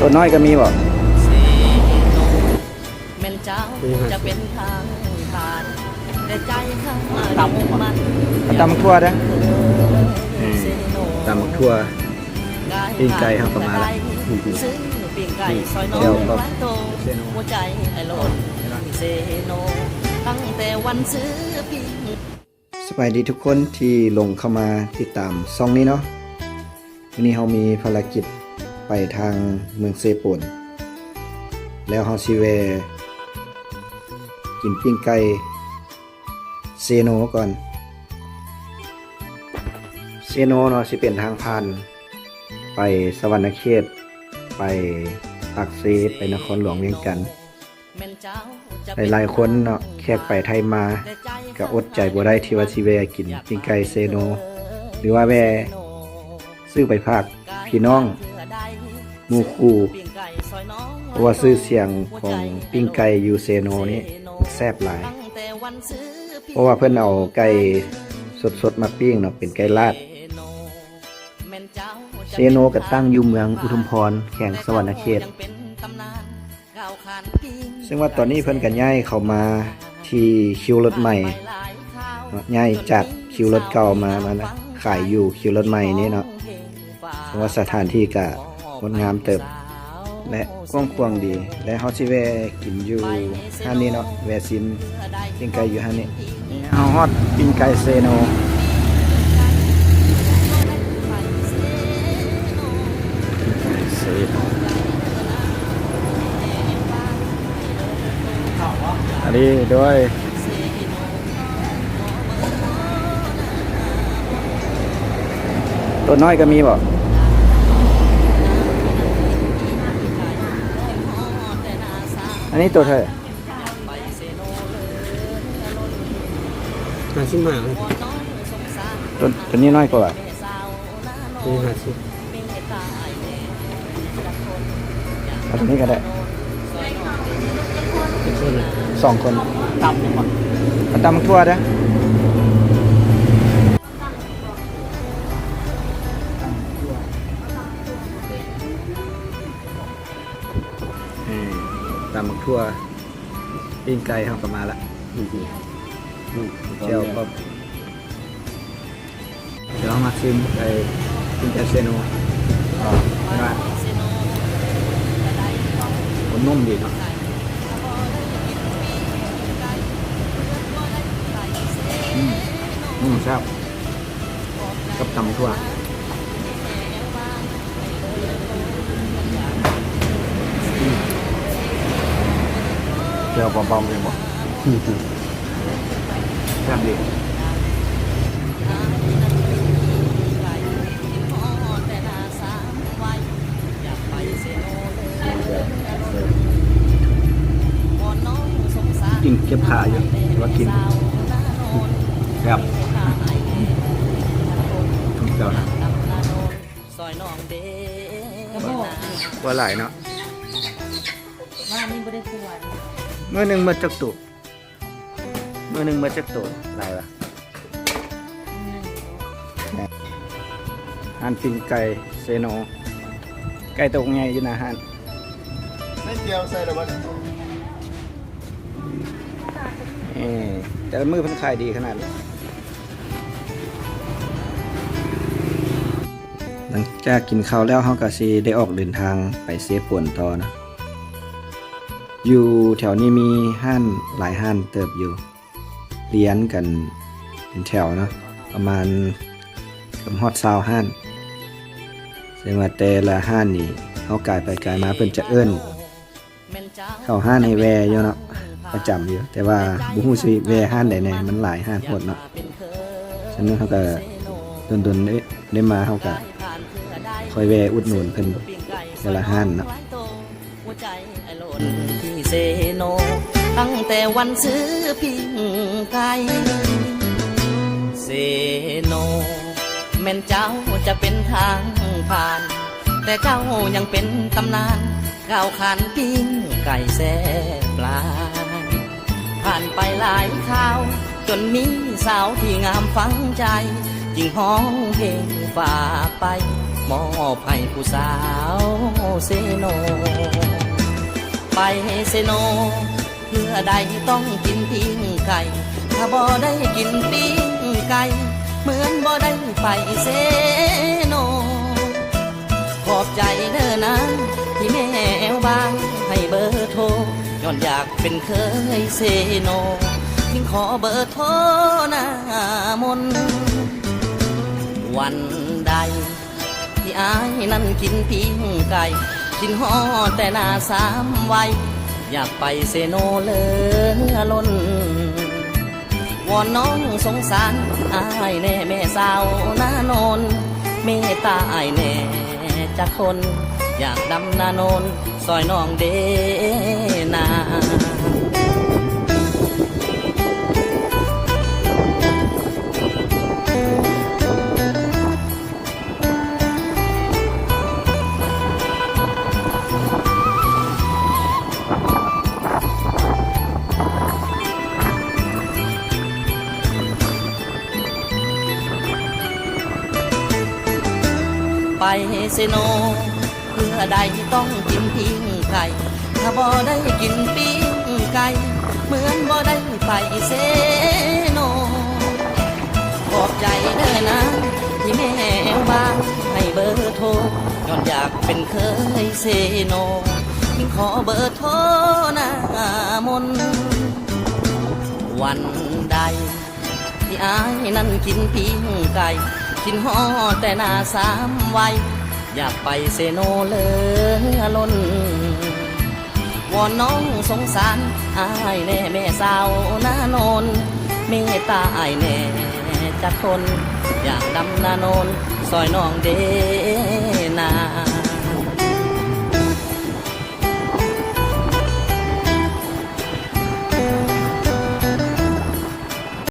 ตัวน้อยก็มีบ่เสโนแม่นเจ้าจะเป็นทางผ่านแต่ใจข้างตำมันเอาตำทั่วเด้อเสโนตำทั่วปิ้งไก่ครับประมาณละซึ่งปิ้งไก่ซอยน้อเดี๋ยวงก็ร้านโตหัวใจไอ้โลดเซโนตั้งแต่วันซื้อปิ้งสบายดีทุกคนที่ลงเข้ามาติดตามซ่องนี้เนาะวันนี้เรามีภารกิจ ไปทางเมืองเซโปนแล้วเราสิแวกินปิ้งไก่เซโนก่อน เซโนเนาะสิเป็นทางผ่าน ไปสวรรณเขต ไปปากเซไปนครหลวงเวียงจันทน์หลายๆคนเนาะแขกไปไทยมา ก็อดใจบ่ได้ที่ว่าสิแวกินปิ้งไก่เซโน หรือว่าแวซื้อไปฝากพี่น้อง มูคูว่าซื้อเสียงของปิ้งไก่ยูเซโนนี่แซ่บหลาย เพราะว่าเพิ่อนเอาไก่สดๆมาปิ้งเนาะเป็นไก่ลาดเซโนก็ตั้งอยู่เมืองอุทุมพรแข่งสวรรณเขต ซึ่งว่าตอนนี้เพิ่อนก็ย้ายเข้ามาที่คิวรถใหม่เนาะย้ายจากคิวรถเก่ามามานะขายอยู่คิวรถใหม่นี่เนาะซึ่งว่าสถานที่ก็ งดงามเติบ และกว้างขวางดี และเฮาสิแวกินอยู่ห้านนี้เนาะแวซิมปิ้งไก่อยู่ห้านนี้นี่เฮาฮอดปิ้งไก่เซโนเซโนอันนี้ด้วยตัวน้อยก็มีบ่ นนี้ตัวเธอห้าสิบห้าตัวตัวนี้น้อยกว่าตัวห้าสิบเอาตัวนี้ก็ได้เป็นคนละสองคนตำดีกว่าเอาตำทั่วนะ ตำมักทั่วปิ้งไก่ทำประมาณละอืมอืมเจียวก็เดี๋ยวเรามาชิมไก่ปิ้งไก่เซโนอ๋อว่าผมนุ่มดีเนาะอืมอืมครับกับตำทั่ว เจียวบอมๆเลยบอกอืมอืมแซ่บดีกินเก็บขาอยู่ว่ากินครับทุกเจ้านะซอยน้องเด้ว่าหลายเนาะว่านี่บ่ได้ปวดเมื่อหนึ่งมาจักตุเมื่อหนึ่งมาจักตุหลายวะหันปิ้งไก่เซโน ไก่ตกไงอยู่นะฮันไม่เจียวใส่ระเบิดเอ้แต่ละมือเพิ่นขายดีขนาดเลยหลังจากกินข้าวแล้วเฮาก็สิได้ออกเดินทางไปเซป่วนต่อนะ อยู่แถวนี้มีห้านหลายห้านเติบอยู่เลี้ยนกันเป็นแถวเนาะประมาณกับฮอดซาวห้านซึ่งว่าแต่ละห้านนี่เขากลายไปกลายมาเพิ่นจะเอิ้นเข้าห้านให้แวอยู่เนาะประจำอยู่ แต่ว่าบุฮู้สิแวห้านใดแน่มันหลายห้านโพดเนาะฉะนั้นเขาก็ดนๆได้ได้มาเขาก็คอยแวอุดหนุนเพิ่นแต่ละห้านเนาะ เซโน ตั้งแต่วันซื้อปิ้งไก่เซโน แม่นเจ้าจะเป็นทางผ่าน แต่เจ้ายังเป็นตำนานก้าวขานปิ้งไก่แซ่ปลา ผ่านไปหลายข่าว จนมีสาวที่งามฟังใจ จึงห้องเพลงฝาไปมอบให้ผู้สาวเซโน ไปเซโน เพื่อใดต้องกินปิ้งไก่ ถ้าบ่ได้กินปิ้งไก่ เหมือนบ่ได้ไปเซโน ขอบใจเด้อนะที่แม่แอวบางให้เบอร์โทรย้อนอยากเป็นเคยเซโนยิ่งขอเบอร์โทรหน้ามน วันใด ที่อายนั้นกินปิ้งไก่ กินห่อแต่หน้าสามวัยอยากไปเซโนเลอล้นวอนน้องสงสารอายแน่แม่สาวหน้านนเมตตาอายแน่จะคน อยากดำนาโนนซอยน้องเด ไปเซโน เพื่อใดต้องกินปิ้งไก่ ถ้าบ่ได้กินปิ้งไก่ เหมือนบ่ได้ไปเซโน ขอบใจเด้อนะ ที่แม่บางให้เบอร์โทรย้อนอยากเป็นเคยเซโน ขอเบอร์โทรหน้ามนวันใดที่อายนั้นกินปิ้งไก่ กินห่อแต่หน้าสามวัยอยากไปเซโนเลยล้นวอนน้องสงสารอายแน่แม่สาวหน้านนเมตตาอายแน่จักคน อยากดำนานนซอยน้องเดนา